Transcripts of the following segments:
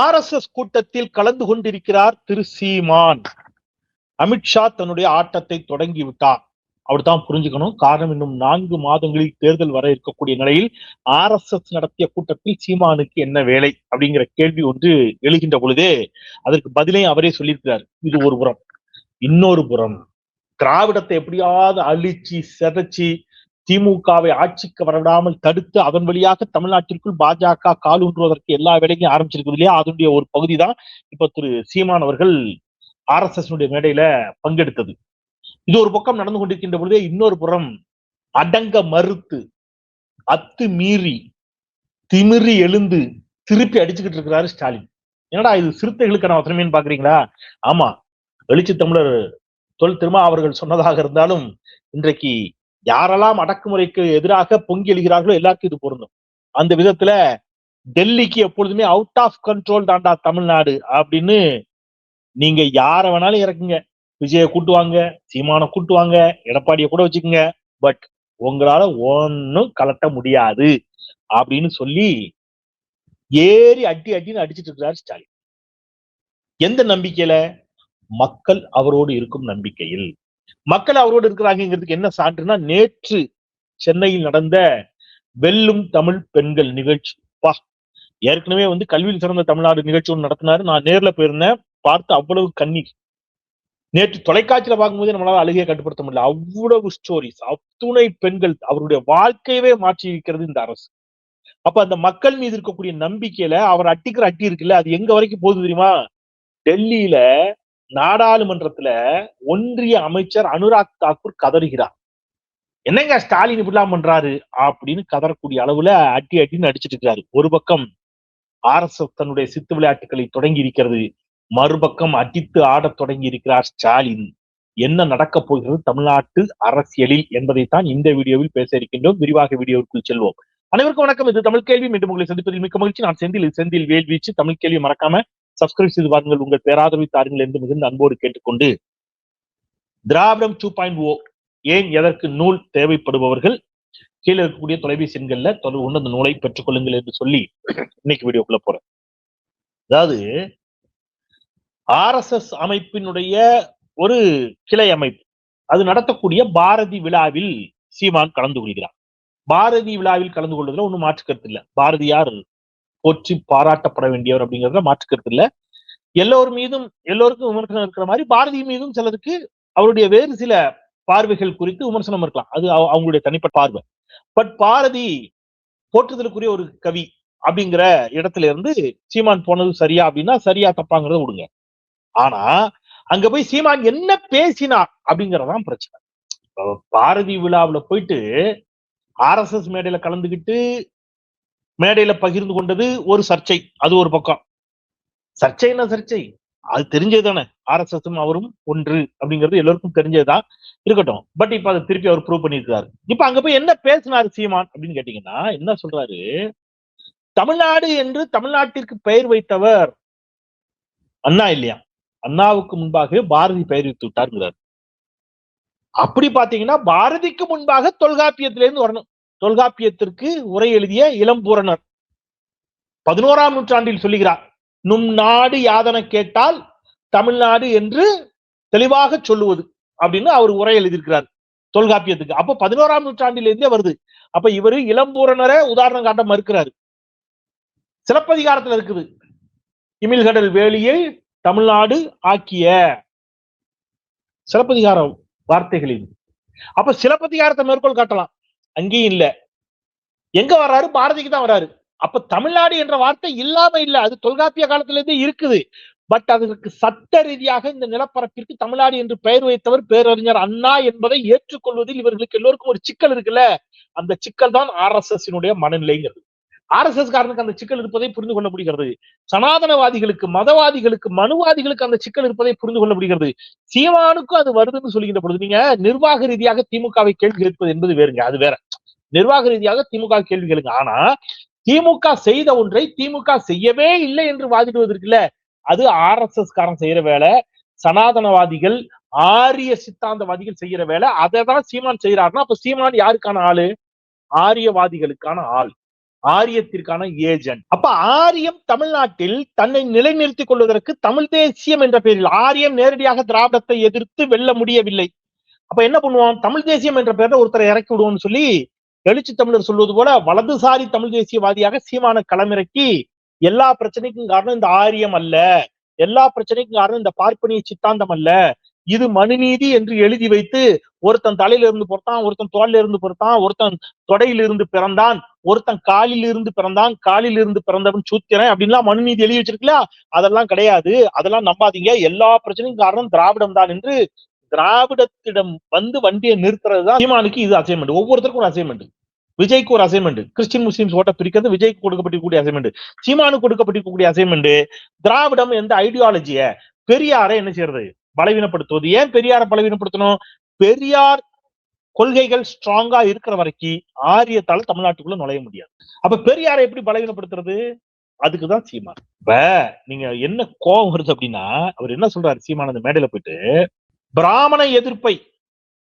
R S S கூட்டத்தில் கலந்து கொண்டிருக்கிறார் திரு சீமான். அமித்ஷா தன்னுடைய ஆட்டத்தை தொடங்கி விட்டார் தான் புரிஞ்சுக்கணும். காரணம் இன்னும் நான்கு மாதங்களில் தேர்தல் வர இருக்கக்கூடிய நிலையில் ஆர் எஸ் எஸ் நடத்திய கூட்டத்தில் சீமானுக்கு என்ன வேலை அப்படிங்கிற கேள்வி ஒன்று எழுகின்ற பொழுதே அதற்கு பதிலையும் அவரே சொல்லியிருக்கிறார். இது ஒரு புறம். இன்னொரு புறம். திராவிடத்தை எப்படியாவது அழிச்சு செதைச்சு திமுகவை ஆட்சிக்கு வரவிடாமல் தடுத்து அதன் வழியாக தமிழ்நாட்டிற்குள் பாஜக கால் ஊன்றுவதற்கு எல்லா வேலையும் ஆரம்பிச்சிருக்குது இல்லையா? அதனுடைய ஒரு பகுதி தான் இப்ப திரு சீமான் அவர்கள் ஆர் எஸ் எஸ் மேடையில பங்கெடுத்தது. இது ஒரு பக்கம் நடந்து கொண்டிருக்கின்ற பொழுதே இன்னொரு புறம் அடங்க மறுத்து அத்து மீறி திமிரி எழுந்து திருப்பி அடிச்சுக்கிட்டு இருக்கிறாரு ஸ்டாலின். என்னடா இது சிறுத்தைகளுக்கான வசனமேன்னு பாக்குறீங்களா? ஆமா எழுச்சி தமிழர் தொல் திருமா அவர்கள் சொன்னதாக இருந்தாலும் இன்றைக்கு யாரெல்லாம் அடக்குமுறைக்கு எதிராக பொங்கி எழுகிறார்களோ எல்லாருக்கும் இது பொருந்தும். அந்த விதத்துல டெல்லிக்கு எப்பொழுதுமே அவுட் ஆஃப் கண்ட்ரோல் தாண்டா தமிழ்நாடு அப்படின்னு நீங்க யார வேணாலும் இறக்குங்க. விஜய கூட்டுவாங்க சீமான கூட்டுவாங்க எடப்பாடிய கூட வச்சுக்கோங்க. பட் உங்களால ஒன்னும் கலட்ட முடியாது அப்படின்னு சொல்லி ஏறி அடி அடின்னு அடிச்சிட்டு இருக்கிறார் ஸ்டாலின். எந்த நம்பிக்கையில? மக்கள் அவரோடு இருக்கும் நம்பிக்கையில். மக்கள் அவரோடு இருக்கிறாங்கிறதுக்கு என்ன சான்றுனா நேற்று சென்னையில் நடந்த வெல்லும் தமிழ் பெண்கள் நிகழ்ச்சி. பா ஏற்கனவே வந்து கல்வியில் சிறந்த தமிழ்நாடு நிகழ்ச்சி ஒன்று நடத்தினாரு. நான் நேர்ல போயிருந்தேன். பார்த்து அவ்வளவு கண்ணீர். நேற்று தொலைக்காட்சியில பார்க்கும்போது நம்மளால அழுகையை கட்டுப்படுத்த முடியல. அவ்வளவு ஸ்டோரிஸ் அத்துணை பெண்கள் அவருடைய வாழ்க்கையவே மாற்றி இருக்கிறது இந்த அரசு. அப்ப அந்த மக்கள் மீது இருக்கக்கூடிய நம்பிக்கையில அவர் அட்டிக்கிற அட்டி இருக்குல்ல அது எங்க வரைக்கும் போகுது தெரியுமா? டெல்லியில நாடாளுமன்றத்துல ஒன்றிய அமைச்சர் அனுராக் தாக்கூர் கதறுகிறார். என்னங்க ஸ்டாலின் இப்படிலாம் பண்றாரு? அப்படின்னு கதறக்கூடிய அளவுல அட்டி அட்டின்னு அடிச்சிட்டு இருக்கிறாரு ஒரு பக்கம் ஆர் எஸ் எஸ் தன்னுடைய சித்து விளையாட்டுகளை தொடங்கி இருக்கிறது. மறுபக்கம் அடித்து ஆடத் தொடங்கி இருக்கிறார் ஸ்டாலின். என்ன நடக்கப் போகிறது தமிழ்நாட்டு அரசியலில் என்பதைத்தான் இந்த வீடியோவில் பேச இருக்கின்றோம். விரிவாக வீடியோவிற்குள் செல்வோம். அனைவருக்கும் வணக்கம். இது தமிழ் கேள்வி. மீண்டும் உங்களை சந்திப்பதில் மிக்க மகிழ்ச்சி. நான் செந்தில். செந்தில் வேல்வீச்சு தமிழ் கேள்வி மறக்காம சப்ஸ்கிரைப் செய்து பாருங்கள். உங்கள் பேராதரவை தாருங்கள் என்று மிகுந்த அன்போடு கேட்டுக்கொண்டு திராவிடம் டூ பாயிண்ட் ஓ ஏன் எதற்கு நூல் தேவைப்படுபவர்கள்? கீழே இருக்கக்கூடிய தொலைபேசி எண்கள்ல தொடர்பு கொண்டு அந்த நூலை பெற்றுக்கொள்ளுங்கள் என்று சொல்லி இன்னைக்கு வீடியோக்குள்ள போறேன். அதாவது ஆர்எஸ்எஸ் அமைப்பினுடைய ஒரு கிளை அமைப்பு. அது நடத்தக்கூடிய பாரதி விழாவில் சீமான் கலந்து கொள்கிறார். பாரதி விழாவில் கலந்து கொள்வதில் ஒன்றும் மாற்று கருத்து இல்லை. பாரதியார் போற்றி பாராட்டப்பட வேண்டியவர் அப்படிங்கிறத மாற்றுக்கிறது இல்லை. எல்லோர் மீதும் எல்லோருக்கும் விமர்சனம் இருக்கிற மாதிரி பாரதி மீதும் சிலருக்கு அவருடைய வேறு சில பார்வைகள் குறித்து விமர்சனம் இருக்கலாம். அது அவங்களுடைய தனிப்பட்ட பார்வை. பட் பாரதி போற்றுதலுக்குரிய ஒரு கவி அப்படிங்கிற இடத்துல இருந்து சீமான் போனது சரியா அப்படின்னா சரியா தப்பாங்கிறத விடுங்க. ஆனா அங்க போய் சீமான் என்ன பேசினா அப்படிங்கறதான் பிரச்சனை. பாரதி விழாவுல போயிட்டு ஆர் எஸ் எஸ் மேடையில கலந்துகிட்டு மேடையில பகிர்ந்து கொண்டது ஒரு சர்ச்சை. அது ஒரு பக்கம். சர்ச்சை என்ன சர்ச்சை? அது தெரிஞ்சது தானே. ஆர் எஸ் எஸ் அவரும் ஒன்று அப்படிங்கிறது எல்லோருக்கும் தெரிஞ்சதுதான் இருக்கட்டும். பட் இப்ப அதை திருப்பி அவர் ப்ரூவ் பண்ணியிருக்காரு இப்ப அங்க போய் என்ன பேசினாரு சீமான் அப்படின்னு கேட்டீங்கன்னா என்ன சொல்றாரு? தமிழ்நாடு என்று தமிழ்நாட்டிற்கு பெயர் வைத்தவர் அண்ணா இல்லையா? அண்ணாவுக்கு முன்பாகவே பாரதி பெயர் வைத்து விட்டாருங்கிறார். அப்படி பாத்தீங்கன்னா பாரதிக்கு முன்பாக தொல்காப்பியத்திலிருந்து வரணும். தொல்காப்பியத்திற்கு உரை எழுதிய இளம்பூரணர் பதினோராம் நூற்றாண்டில் சொல்லுகிறார் நும் நாடு யாதன கேட்டால் தமிழ்நாடு என்று தெளிவாக சொல்லுவது அப்படின்னு அவர் உரை எழுதியிருக்கிறார் தொல்காப்பியத்துக்கு. அப்ப பதினோராம் நூற்றாண்டிலிருந்தே வருது. அப்ப இவரு இளம்பூரணரை உதாரணம் காட்ட மறுக்கிறாரு. சிலப்பதிகாரத்துல இருக்குது இமிழ்கடல் வேலியை தமிழ்நாடு ஆக்கிய சிலப்பதிகார வார்த்தைகளில். அப்ப சிலப்பதிகாரத்தை மேற்கோள் காட்டலாம். அங்கேயும் இல்ல. எங்க வர்றாரு? பாரதிக்கு தான் வர்றாரு. அப்ப தமிழ்நாடு என்ற வார்த்தை இல்லாம இல்ல. அது தொல்காப்பிய காலத்துல இருந்தே இருக்குது. பட் அதற்கு சட்ட ரீதியாக இந்த நிலப்பரப்பிற்கு தமிழ்நாடு என்று பெயர் வைத்தவர் பேரறிஞர் அண்ணா என்பதை ஏற்றுக்கொள்வதில் இவர்களுக்கு எல்லோருக்கும் ஒரு சிக்கல் இருக்குல்ல? அந்த சிக்கல் தான் ஆர் எஸ் எஸ் மனநிலைங்கிறது. ஆர் எஸ் எஸ் காரனுக்கு அந்த சிக்கல் இருப்பதை புரிந்து கொள்ள முடிகிறது. சனாதனவாதிகளுக்கு மதவாதிகளுக்கு மனுவாதிகளுக்கு அந்த சிக்கல் இருப்பதை புரிந்து கொள்ள முடிகிறது. சீமானுக்கும் அது வருதுன்னு சொல்லுகின்ற பொழுது நீங்க நிர்வாக ரீதியாக திமுகவை கேள்வி கேட்பது என்பது வேறுங்க அது வேற. நிர்வாக ரீதியாக திமுக கேள்வி கேளுங்க. ஆனா திமுக செய்த ஒன்றை திமுக செய்யவே இல்லை என்று வாதிடுவதற்குல்ல அது ஆர் எஸ் எஸ் காரன் செய்யற வேலை சனாதனவாதிகள் ஆரிய சித்தாந்தவாதிகள் செய்யற வேலை. அதை தான் சீமான் செய்யறாருன்னா அப்ப சீமான் யாருக்கான ஆளு? ஆரியவாதிகளுக்கான ஆள். ஆரியத்திற்கான ஏஜென்ட் அப்ப ஆரியம் தமிழ்நாட்டில் தன்னை நிலைநிறுத்திக் கொள்வதற்கு தமிழ் தேசியம் என்ற பெயரில் ஆரியம் நேரடியாக திராவிடத்தை எதிர்த்து வெல்ல முடியவில்லை. அப்ப என்ன பண்ணுவோம் தமிழ் தேசியம் என்ற பெயர்ல ஒருத்தரை இறக்கி விடுவோம்னு சொல்லி எழுச்சி தமிழர் சொல்வது போல வலதுசாரி தமிழ் தேசியவாதியாக சீமான களமிறக்கி எல்லா பிரச்சனைக்கும் காரணம் இந்த ஆரியம் அல்ல. எல்லா பிரச்சனைக்கும் காரணம் இந்த பார்ப்பனிய சித்தாந்தம் அல்ல. இது மனுநீதி என்று எழுதி வைத்து ஒருத்தன் தலையில இருந்து பொறுத்தான் ஒருத்தன் தோல்ல இருந்து பொறுத்தான் ஒருத்தன் தொடையில இருந்து பிறந்தான் ஒருத்தன் காலில் இருந்து பிறந்தான் காலில் இருந்து பிறந்தவன் சூத்திரன் அப்படின்லாம் மனுநீதி எழுதி வச்சிருக்கல அதெல்லாம் கிடையாது. அதெல்லாம் நம்பாதீங்க. எல்லா பிரச்சனையும் காரணம் திராவிடம் தான் என்று திராவிடத்திடம் வந்து வண்டியை நிறுத்துறது தான் சீமானுக்கு இது அசைன்மெண்ட் ஒவ்வொருத்தருக்கும் ஒரு அசைன்மெண்ட் விஜய்க்கு ஒரு அசைன்மெண்ட் கிறிஸ்டின் முஸ்லீம்ஸ் ஓட்ட பிரிக்கிறது விஜய்க்கு கொடுக்கப்பட்டிருக்கக்கூடிய அசைன்மெண்ட் சீமானுக்கு கொடுக்கப்பட்டிருக்கக்கூடிய அசைன்மெண்ட் திராவிடம் எந்த ஐடியாலஜிய பெரியாரை என்ன செய்யறது? பலவீனப்படுத்துவது. ஏன் பெரியாரை பலவீனப்படுத்தணும்? பெரியார் கொள்கைகள் ஸ்ட்ராங்கா இருக்கிற வரைக்கும் ஆரியத்தால் தமிழ்நாட்டுக்குள்ள நுழைய முடியாது. அப்ப பெரியாரை எப்படி பலவீனப்படுத்துறது? அதுக்குதான் சீமான். இப்ப நீங்க என்ன கோபம் வருது அப்படின்னா அவர் என்ன சொல்றாரு சீமான் அந்த மேடையில போயிட்டு? பிராமண எதிர்ப்பை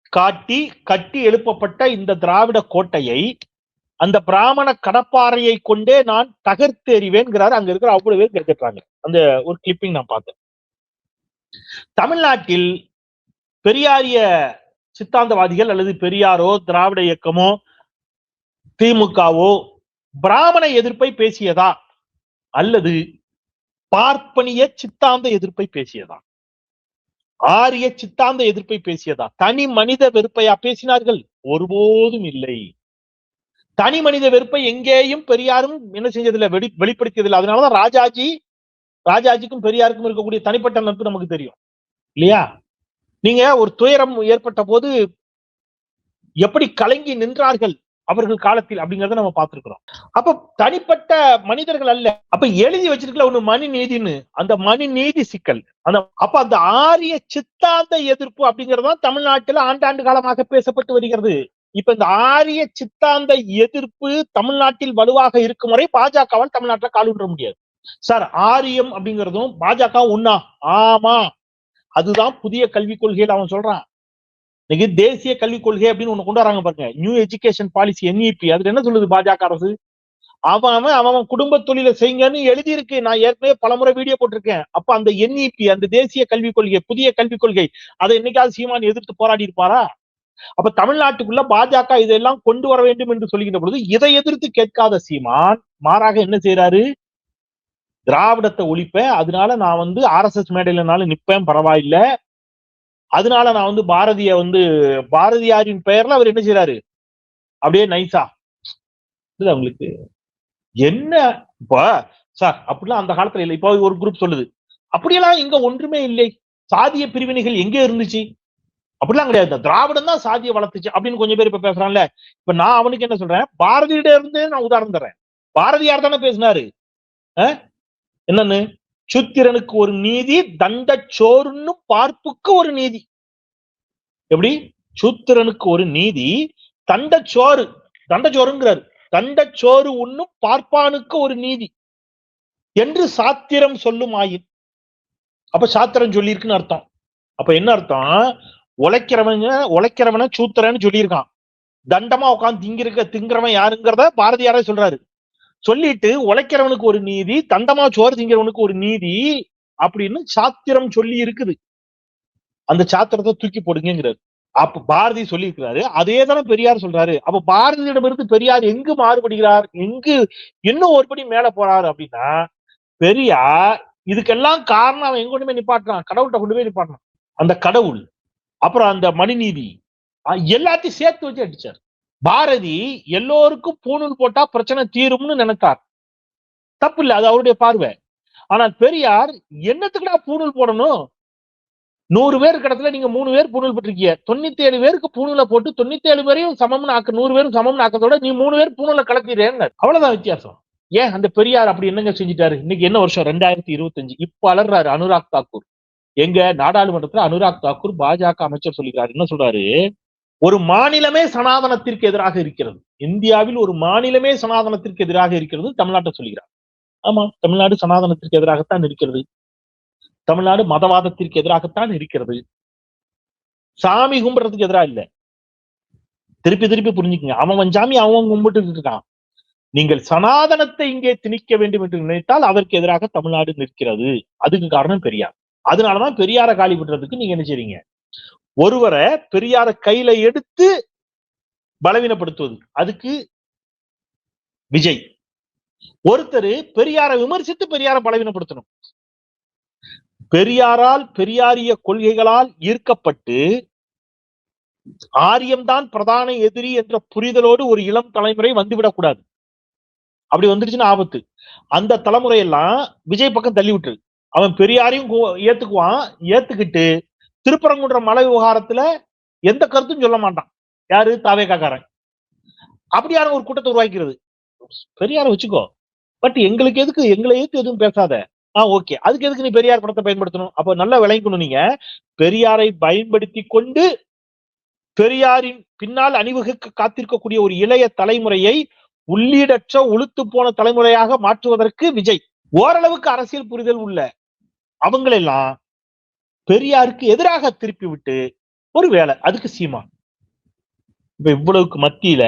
காட்டி கட்டி எழுப்பப்பட்ட இந்த திராவிட கோட்டையை அந்த பிராமண கடப்பாறையை கொண்டே நான் தகர்த்தெறிவேன்கிறாரு. அங்க இருக்கிற அவ்வளவு பேர் கேட்டுறாங்க அந்த ஒரு கிளிப்பிங் நான் பார்த்தேன். தமிழ்நாட்டில் பெரியாரிய சித்தாந்தவாதிகள் அல்லது பெரியாரோ திராவிட இயக்கமோ திமுகவோ பிராமண எதிர்ப்பை பேசியதா? அல்லது பார்ப்பனிய சித்தாந்த எதிர்ப்பை பேசியதா? ஆரிய சித்தாந்த எதிர்ப்பை பேசியதா? தனி மனித வெறுப்பையா பேசினார்கள்? ஒருபோதும் இல்லை. தனி மனித வெறுப்பை எங்கேயும் பெரியாரும் என்ன செஞ்சதில்லை? வெளி வெளிப்படுத்தியதில்லை. அதனாலதான் ராஜாஜி ராஜாஜிக்கும் பெரியாருக்கும் இருக்கக்கூடிய தனிப்பட்ட நட்பு நமக்கு தெரியும். இல்லையா? நீங்க ஒரு துயரம் ஏற்பட்ட போது எப்படி கலங்கி நின்றார்கள் அவர்கள் காலத்தில் அப்படிங்கறத நம்ம பார்த்திருக்கிறோம். அப்ப தனிப்பட்ட மனிதர்கள் அல்ல. அப்ப எழுதி வச்சிருக்கல ஒண்ணு மணி நீதின்னு அந்த மணி நீதி சிக்கல். அந்த அப்ப அந்த ஆரிய சித்தாந்த எதிர்ப்பு அப்படிங்கறதுதான் தமிழ்நாட்டில் ஆண்டாண்டு காலமாக பேசப்பட்டு வருகிறது. இப்ப இந்த ஆரிய சித்தாந்த எதிர்ப்பு தமிழ்நாட்டில் வலுவாக இருக்கும் வரை பாஜகவால் தமிழ்நாட்டில் கால் முடியாது. சார் ஆரியம் அப்படிங்கிறதும் பாஜக ஒன்னா ஆமா. அதுதான் புதிய கல்விக் கொள்கையில் அவன் சொல்றான். இன்னைக்கு தேசிய கல்விக் கொள்கை அப்படின்னு ஒண்ணு கொண்டு வராங்க பாருங்க. நியூ எஜுகேஷன் பாலிசி என்இபி அதுல என்ன சொல்லுது பாஜக அரசு? அவன் அவன் அவன் குடும்ப தொழிலை செய்யுங்கன்னு எழுதியிருக்கு. நான் ஏற்கனவே பலமுறை வீடியோ போட்டிருக்கேன். அப்ப அந்த என்இபி அந்த தேசிய கல்விக் கொள்கை புதிய கல்விக் கொள்கை அதை என்னைக்காவது சீமான் எதிர்த்து போராடி இருப்பாரா? அப்ப தமிழ்நாட்டுக்குள்ள பாஜக இதெல்லாம் கொண்டு வர வேண்டும் என்று சொல்லுகின்ற பொழுது இதை எதிர்த்து கேட்காத சீமான் மாறாக என்ன செய்யறாரு திராவிடத்தை ஒழிப்பேன். அதனால நான் வந்து ஆர்எஸ்எஸ் மேடையிலனாலும் நிற்பேன் பரவாயில்ல. அதனால நான் வந்து பாரதிய வந்து பாரதியாரின் பெயர்ல அவர் என்ன செய்யறாரு அப்படியே நைஸா இல்ல உங்களுக்கு? என்ன? இப்ப சார் அப்படிலாம் அந்த காலத்துல இல்லை. இப்போ ஒரு குரூப் சொல்லுது. அப்படியெல்லாம் இங்க ஒன்றுமே இல்லை. சாதிய பிரிவினைகள் எங்கே இருந்துச்சு? அப்படிலாம் கிடையாது. திராவிடம் தான் சாதியை வளர்த்துச்சு அப்படின்னு கொஞ்சம் பேர் இப்ப பேசுறான்ல இப்ப நான் அவனுக்கு என்ன சொல்றேன்? பாரதியிட இருந்து நான் உதாரணம் தர்றேன். பாரதியார் தானே பேசினாரு. என்னன்னு? சுத்திரனுக்கு ஒரு நீதி தண்ட சோறுன்னு பார்ப்புக்கு ஒரு நீதி. எப்படி? சூத்திரனுக்கு ஒரு நீதி தண்ட சோறு தண்ட சோறுங்கிறாரு தண்ட சோறு உண்ணும் பார்ப்பானுக்கு ஒரு நீதி. என்று சாத்திரம் சொல்லும் ஆயின் அப்ப சாத்திரம் சொல்லியிருக்குன்னு அர்த்தம். அப்ப என்ன அர்த்தம்? உழைக்கிறவங்க உழைக்கிறவன சூத்திரன்னு சொல்லியிருக்கான். தண்டமா உட்காந்து திங்கிருக்க திங்கிறவன் யாருங்கிறத பாரதியாரே சொல்றாரு. சொல்லிட்டு உழைக்கிறவனுக்கு ஒரு நீதி தண்டமா சோறு திங்கிறவனுக்கு ஒரு நீதி அப்படின்னு சாத்திரம் சொல்லி இருக்குது. அந்த சாத்திரத்தை தூக்கி போடுங்கிறாரு அப்ப பாரதி சொல்லி இருக்கிறாரு அதே தானே பெரியார் சொல்றாரு. அப்ப பாரதியிடமிருந்து பெரியார் எங்கு மாறுபடுகிறார்? எங்கு இன்னும் ஒருபடி மேல போறாரு அப்படின்னா பெரியார் இதுக்கெல்லாம் காரணம் அவன் எங்க கொண்டு போய் நிப்பாட்டுறான். கடவுள்கிட்ட கொண்டு போய் நிப்பாட்டுறான். அந்த கடவுள் அப்புறம் அந்த மணிநீதி எல்லாத்தையும் சேர்த்து வச்சு அடிச்சார். பாரதி எல்லோருக்கும் பூணூல் போட்டா பிரச்சனை தீரும்னு நினைத்தார். தப்பு இல்லை அது அவருடைய பார்வை. ஆனால் பெரியார் என்னத்துக்குடா பூணூல் போடணும்? நூறு பேர் இடத்துல நீங்க மூணு பேர் பூணூல் போட்டிருக்கீங்க. தொண்ணூத்தி ஏழு பேருக்கு பூணூல போட்டு தொண்ணூத்தி ஏழு பேரையும் சமம்னு ஆக்க நூறு பேரும் சமம்னு ஆக்கத்தோட நீ மூணு பேர் பூணூல கலக்கிறேன்னு அவ்வளவுதான் வித்தியாசம். ஏன் அந்த பெரியார் அப்படி என்னங்க செஞ்சுட்டாரு? இன்னைக்கு என்ன வருஷம்? ரெண்டாயிரத்தி இருபத்தஞ்சு. இப்ப அலர்றாரு அனுராக் தாக்கூர். எங்க நாடாளுமன்றத்துல அனுராக் தாக்கூர் பாஜக அமைச்சர் சொல்லிக்கிறாரு. என்ன சொல்றாரு? ஒரு மாநிலமே சனாதனத்திற்கு எதிராக இருக்கிறது. இந்தியாவில் ஒரு மாநிலமே சனாதனத்திற்கு எதிராக இருக்கிறது தமிழ்நாட்டை சொல்கிறார். ஆமா தமிழ்நாடு சனாதனத்திற்கு எதிராகத்தான் இருக்கிறது. தமிழ்நாடு மதவாதத்திற்கு எதிராகத்தான் இருக்கிறது. சாமி கும்பிடுறதுக்கு எதிராக இல்ல. திருப்பி திருப்பி புரிஞ்சுக்கங்க. அவன் சாமி அவன் கும்பிட்டு இருக்கான். நீங்கள் சனாதனத்தை இங்கே திணிக்க வேண்டும் என்று நினைத்தால் அதற்கு எதிராக தமிழ்நாடு நிற்கிறது. அதுக்கு காரணம் பெரியார். அதனாலதான் பெரியார காலி விடுறதுக்கு நீங்க என்ன செய்றீங்க? ஒருவரை பெரியார கையில எடுத்து பலவீனப்படுத்துவது. அதுக்கு விஜய். ஒருத்தர் பெரியாரை விமர்சித்து பெரியாரை பலவீனப்படுத்தணும். பெரியாரால் பெரியாரிய கொள்கைகளால் ஈர்க்கப்பட்டு ஆரியம்தான் பிரதான எதிரி என்ற புரிதலோடு ஒரு இளம் தலைமுறை வந்துவிடக்கூடாது. அப்படி வந்துருச்சுன்னா ஆபத்து. அந்த தலைமுறையெல்லாம் விஜய் பக்கம் தள்ளி விட்டுரு. அவன் பெரியாரையும் கோ- ஏத்துக்குவான். ஏத்துக்கிட்டு திருப்பரங்குன்ற மலை விவகாரத்துல எந்த கருத்தும் சொல்ல மாட்டான். யாரு? தாவேக்காக்காரன். அப்படியான ஒரு கூட்டத்தை உருவாக்கிறது. பெரியாரை வச்சுக்கோ. பட் எங்களுக்கு எதுக்கு? எங்களை எதுக்கு எதுவும் பேசாத? ஆ ஓகே அதுக்கு எதுக்கு நீ பெரியார் படத்தை பயன்படுத்தணும்? அப்ப நல்லா விளங்கிக்கணும் நீங்க. பெரியாரை பயன்படுத்தி கொண்டு பெரியாரின் பின்னால் அணிவகுக்க காத்திருக்கக்கூடிய ஒரு இளைய தலைமுறையை உள்ளீடற்ற உளுத்து போன தலைமுறையாக மாற்றுவதற்கு விஜய். ஓரளவுக்கு அரசியல் புரிதல் உள்ள அவங்களெல்லாம் பெரியாருக்கு எதிராக திருப்பி விட்டு ஒரு வேலை அதுக்கு சீமா இப்ப இவ்வளவுக்கு மத்தியில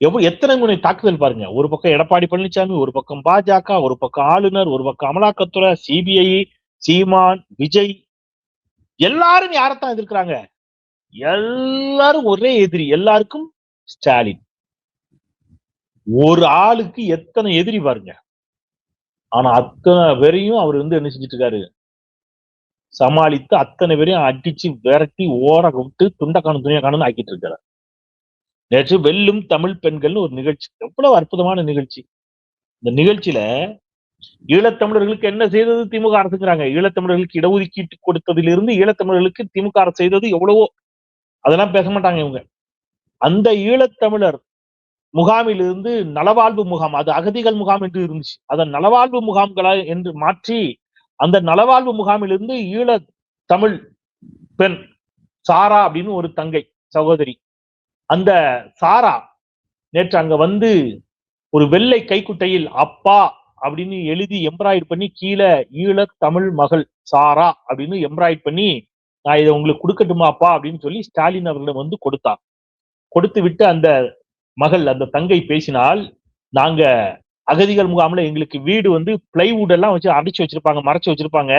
எவ்வளவு எத்தனை முனை தாக்குதல் பாருங்க. ஒரு பக்கம் எடப்பாடி பழனிசாமி ஒரு பக்கம் பாஜக ஒரு பக்கம் ஆளுநர் ஒரு பக்கம் அமலாக்கத்துறை சிபிஐ சீமான் விஜய் எல்லாரும் யாரைத்தான் எதிர்க்கிறாங்க? எல்லாரும் ஒரே எதிரி எல்லாருக்கும் ஸ்டாலின். ஒரு ஆளுக்கு எத்தனை எதிரி பாருங்க. ஆனா அத்தனை பேரையும் அவர் வந்து என்ன செஞ்சிட்டு இருக்காரு? சமாளித்து அத்தனை பேரையும் அடிச்சு விரட்டி ஓட விட்டு துண்டக்கான துணியா காணும் ஆக்கிட்டு இருக்கிறார் நேற்று வெல்லும் தமிழ் பெண்கள்னு ஒரு நிகழ்ச்சி. எவ்வளவு அற்புதமான நிகழ்ச்சி. இந்த நிகழ்ச்சியில ஈழத்தமிழர்களுக்கு என்ன செய்தது? திமுக அரசுங்கிறாங்க. ஈழத்தமிழர்களுக்கு இடஒதுக்கீட்டு கொடுத்ததிலிருந்து ஈழத்தமிழர்களுக்கு திமுக அரசு செய்தது எவ்வளவோ. அதெல்லாம் பேச மாட்டாங்க இவங்க. அந்த ஈழத்தமிழர் முகாமிலிருந்து நலவாழ்வு முகாம் அது அகதிகள் முகாம் என்று இருந்துச்சு. அதை நலவாழ்வு முகாம்களா என்று மாற்றி அந்த நலவாழ்வு முகாமிலிருந்து ஈழ தமிழ் பெண் சாரா அப்படின்னு ஒரு தங்கை சகோதரி. அந்த சாரா நேற்று அங்க வந்து ஒரு வெள்ளை கைக்குட்டையில் அப்பா அப்படின்னு எழுதி எம்ப்ராய்டு பண்ணி கீழே ஈழ தமிழ் மகள் சாரா அப்படின்னு எம்ப்ராய்ட் பண்ணி நான் இதை உங்களுக்கு கொடுக்கட்டுமாப்பா அப்படின்னு சொல்லி ஸ்டாலின் அவர்களிடம் வந்து கொடுத்தார். கொடுத்து விட்டு அந்த மகள் அந்த தங்கை பேசினால் நாங்க அகதிகள் முகாம்ல எங்களுக்கு வீடு வந்து பிளைவுட் எல்லாம் வச்சு அடைச்சு வச்சிருப்பாங்க மறைச்சு வச்சிருப்பாங்க.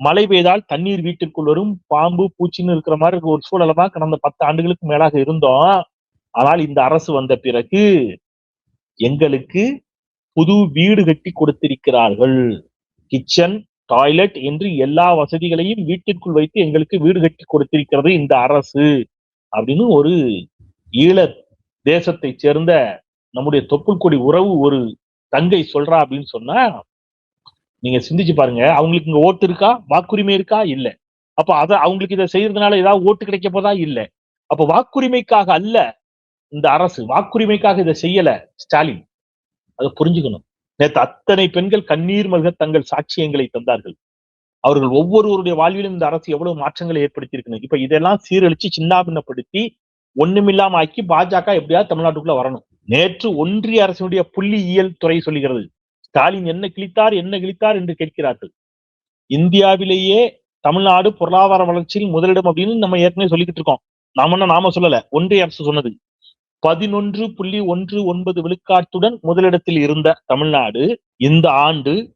மழை பெய்தால் தண்ணீர் வீட்டிற்குள் வரும். பாம்பு பூச்சின்னு இருக்கிற மாதிரி ஒரு சூழலமா கடந்த பத்து ஆண்டுகளுக்கு மேலாக இருந்தோம். ஆனால் இந்த அரசு வந்த பிறகு எங்களுக்கு புது வீடு கட்டி கொடுத்திருக்கிறார்கள். கிச்சன் டாய்லெட் என்று எல்லா வசதிகளையும் வீட்டிற்குள் வைத்து எங்களுக்கு வீடு கட்டி கொடுத்திருக்கிறது இந்த அரசு அப்படின்னு ஒரு ஈழ தேசத்தை சேர்ந்த நம்முடைய தொப்புள் கொடி உறவு ஒரு தங்கை சொல்றா அப்படின்னு சொன்னா நீங்க சிந்திச்சு பாருங்க. அவங்களுக்கு இங்க ஓட்டு இருக்கா? வாக்குரிமை இருக்கா? இல்ல. அப்ப அத அவங்களுக்கு இதை செய்யறதுனால ஏதாவது ஓட்டு கிடைக்க போதா? இல்ல. அப்ப வாக்குரிமைக்காக அல்ல இந்த அரசு வாக்குரிமைக்காக இதை செய்யல ஸ்டாலின். அதை புரிஞ்சுக்கணும். நேற்று அத்தனை பெண்கள் கண்ணீர் மல்க தங்கள் சாட்சியங்களை தந்தார்கள். அவர்கள் ஒவ்வொருவருடைய வாழ்விலும் இந்த அரசு எவ்வளவு மாற்றங்களை ஏற்படுத்தியிருக்கணும் இப்ப இதெல்லாம் சீரழிச்சு சின்னாபின்னப்படுத்தி ஒண்ணுமில்லாம ஆக்கி பாஜக எப்படியாவது தமிழ்நாட்டுக்குள்ள வரணும். நேற்று ஒன்றிய அரசினுடைய புள்ளியியல் துறை சொல்லுகிறது. ஸ்டாலின் என்ன கிழித்தார் என்ன கிழித்தார் என்று கேட்கிறார்கள். இந்தியாவிலேயே தமிழ்நாடு பொருளாதார வளர்ச்சியில் முதலிடம் அப்படின்னு நம்ம ஏற்கனவே சொல்லிக்கிட்டு இருக்கோம். நாம என்ன நாம சொல்லல ஒன்றிய அரசு சொன்னது. பதினொன்று புள்ளி ஒன்று ஒன்பது விழுக்காட்டுடன் முதலிடத்தில் இருந்த தமிழ்நாடு இந்த ஆண்டு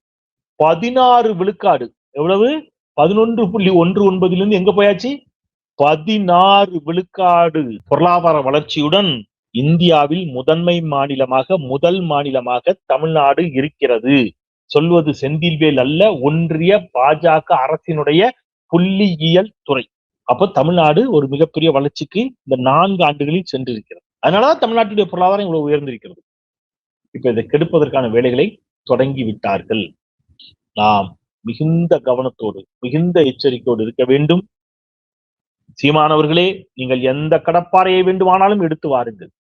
பதினாறு விழுக்காடு. எவ்வளவு? பதினொன்று புள்ளி ஒன்று ஒன்பதிலிருந்து எங்க போயாச்சு? பதினாறு விழுக்காடு பொருளாதார வளர்ச்சியுடன் இந்தியாவில் முதன்மை மாநிலமாக முதல் மாநிலமாக தமிழ்நாடு இருக்கிறது. சொல்வது செந்தில்வேல் அல்ல ஒன்றிய பாஜக அரசினுடைய புள்ளியியல் துறை. அப்ப தமிழ்நாடு ஒரு மிகப்பெரிய வளர்ச்சிக்கு இந்த நான்கு ஆண்டுகளில் சென்றிருக்கிறது. அதனாலதான் தமிழ்நாட்டுடைய பொருளாதாரம் இவ்வளவு உயர்ந்திருக்கிறது. இப்ப இதை கெடுப்பதற்கான வேலைகளை தொடங்கி விட்டார்கள். நாம் மிகுந்த கவனத்தோடு மிகுந்த எச்சரிக்கையோடு இருக்க வேண்டும். சீமானவர்களே நீங்கள் எந்த கடப்பாறையை வேண்டுமானாலும் எடுத்து வாருங்கள்.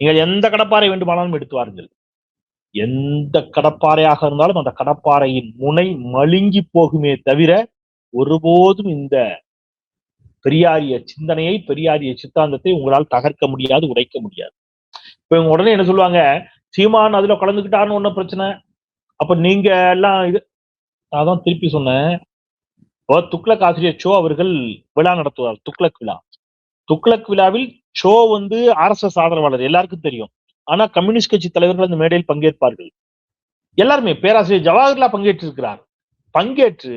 நீங்கள் எந்த கடப்பாறை வேண்டுமானாலும் எடுத்து வாருங்கள். எந்த கடப்பாறையாக இருந்தாலும் அந்த கடப்பாறையின் முனை மழுங்கி போகுமே தவிர ஒருபோதும் இந்த பெரியாரிய சிந்தனையை பெரியாரிய சித்தாந்தத்தை உங்களால் தகர்க்க முடியாது உடைக்க முடியாது. இப்ப இவங்க உடனே என்ன சொல்லுவாங்க? சீமான் அதுல கலந்துக்கிட்டாருன்னு ஒன்றும் பிரச்சனை. அப்ப நீங்க எல்லாம் இது அதான் திருப்பி சொன்னேன். துக்ளக் ஆசிரியர் சோ அவர்கள் விழா நடத்துவார். துக்ளக் விழா. துக்ளக் விழாவில் ஷோ வந்து ஆர் எஸ் எஸ் ஆதரவாளர். எல்லாருக்கும் தெரியும். ஆனா கம்யூனிஸ்ட் கட்சி தலைவர்கள் அந்த மேடையில் பங்கேற்பார்கள். எல்லாருமே பேராசிரியர் ஜவஹர்லால் பங்கேற்றிருக்கிறார். பங்கேற்று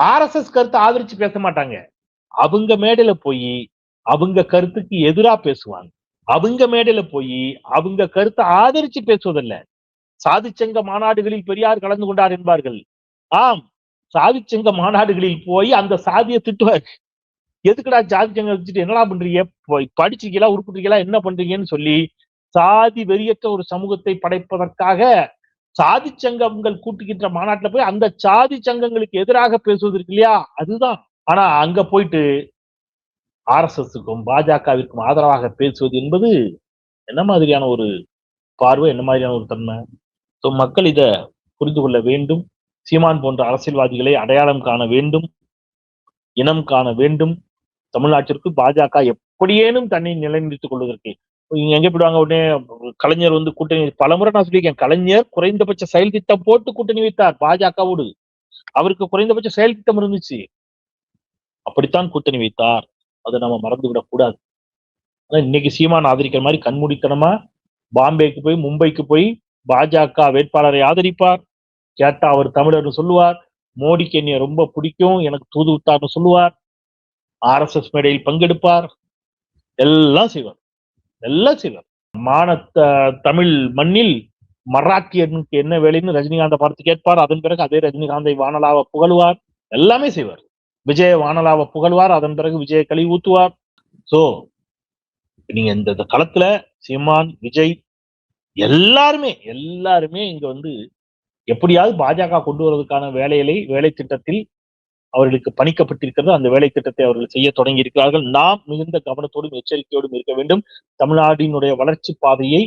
ஆர்எஸ்எஸ் கருத்தை ஆதரிச்சு பேச மாட்டாங்க. அவங்க மேடையில போய் அவங்க கருத்துக்கு எதிரா பேசுவாங்க. அவங்க மேடையில போய் அவங்க கருத்தை ஆதரிச்சு பேசுவதில்ல. சாதிச்சங்க மாநாடுகளில் பெரியார் கலந்து கொண்டார் என்பார்கள். ஆம். சாதிச்சங்க மாநாடுகளில் போய் அந்த சாதியை திட்டுவார் எதுக்குடா ஜாதி சங்கம் வச்சுட்டு என்னடா பண்றீங்க? போய் படிச்சிருக்கீங்களா? உருப்பிட்டீங்களா என்ன பண்றீங்கன்னு சொல்லி சாதி வெறியற்ற ஒரு சமூகத்தை படைப்பதற்காக சாதி சங்கங்கள் கூட்டுகின்ற மாநாட்டில் போய் அந்த சாதி சங்கங்களுக்கு எதிராக பேசுவது இருக்கு இல்லையா? அதுதான். ஆனா அங்க போயிட்டு ஆர்எஸ்எஸ்க்கும் பாஜகவிற்கும் ஆதரவாக பேசுவது என்பது என்ன மாதிரியான ஒரு பார்வை? என்ன மாதிரியான ஒரு தன்மை? ஸோ மக்கள் இதை புரிந்து கொள்ள வேண்டும். சீமான் போன்ற அரசியல்வாதிகளை அடையாளம் காண வேண்டும் இனம் காண வேண்டும். தமிழ்நாட்டிற்கு பாஜக எப்படியேனும் தன்னை நிலைநிறுத்திக் கொள்வதற்கு. இங்க எங்க போயிடுவாங்க? உடனே கலைஞர் வந்து கூட்டணி பலமுறை நான் சொல்லியிருக்கேன் கலைஞர் குறைந்தபட்ச செயல் திட்டம் போட்டு கூட்டணி வைத்தார் பாஜகவோடு. அவருக்கு குறைந்தபட்ச செயல் திட்டம் இருந்துச்சு. அப்படித்தான் கூட்டணி வைத்தார். அதை நம்ம மறந்து விடக்கூடாது ஆனா இன்னைக்கு சீமான் ஆதரிக்கிற மாதிரி கண்மூடித்தனமா பாம்பேக்கு போய் மும்பைக்கு போய் பாஜக வேட்பாளரை ஆதரிப்பார். கேட்டா அவர் தமிழர்னு சொல்லுவார். மோடிக்கு என்னைய ரொம்ப பிடிக்கும். எனக்கு தூது விட்டார்னு சொல்லுவார். ஆர்எஸ்எஸ் மேடையில் பங்கெடுப்பார். எல்லாம் செய்வார். எல்லாம் செய்வார். மானத்த தமிழ் மண்ணில் மராட்டியனுக்கு என்ன வேலைன்னு ரஜினிகாந்தை பார்த்து கேட்பார். அதன் பிறகு அதே ரஜினிகாந்தை வானலாவை புகழ்வார். எல்லாமே செய்வார். விஜய வானலாவை புகழ்வார். அதன் பிறகு விஜய கழி ஊத்துவார். சோ நீங்க இந்த இந்த களத்துல சீமான் விஜய் எல்லாருமே எல்லாருமே இங்க வந்து எப்படியாவது பாஜக கொண்டு வருவதற்கான வேலைகளை வேலை திட்டத்தில் அவர்களுக்கு பணிக்கப்பட்டிருக்கிறது. அந்த வேலை திட்டத்தை அவர்கள் செய்ய தொடங்கி இருக்கிறார்கள் நாம் மிகுந்த கவனத்தோடும் எச்சரிக்கையோடும் இருக்க வேண்டும். தமிழ்நாட்டினுடைய வளர்ச்சி பாதையை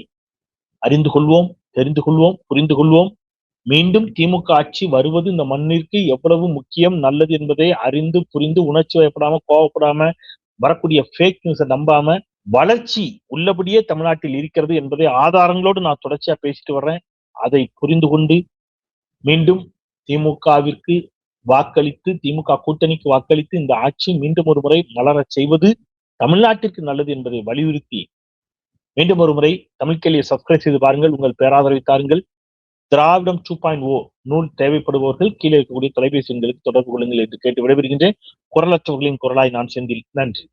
அறிந்து கொள்வோம் தெரிந்து கொள்வோம் புரிந்து கொள்வோம். மீண்டும் திமுக ஆட்சி வருவது இந்த மண்ணிற்கு எவ்வளவு முக்கியம் நல்லது என்பதை அறிந்து புரிந்து உணர்ச்சி வயப்படாம கோவப்படாம வரக்கூடிய ஃபேக் நியூஸை நம்பாம வளர்ச்சி உள்ளபடியே தமிழ்நாட்டில் இருக்கிறது என்பதை ஆதாரங்களோடு நான் தொடர்ச்சியா பேசிட்டு வர்றேன். அதை புரிந்து கொண்டு மீண்டும் திமுகவிற்கு வாக்களித்து திமுக கூட்டணிக்கு வாக்களித்து இந்த ஆட்சி மீண்டும் ஒரு முறை மலரச் செய்வது தமிழ்நாட்டிற்கு நல்லது என்பதை வலியுறுத்தி மீண்டும் ஒரு முறை தமிழ் கேள்வியை சப்ஸ்கிரைப் செய்து பாருங்கள் உங்கள் பேராதரவை தாருங்கள். திராவிடம் டூ பாயிண்ட் ஓ நூல் தேவைப்படுபவர்கள் கீழே இருக்கக்கூடிய தொலைபேசி எண்களுக்கு தொடர்பு கொள்ளுங்கள் என்று கேட்டு விடைபெறுகின்றேன். குரலற்றவர்களின் குரலாய் நான் செந்தில். நன்றி.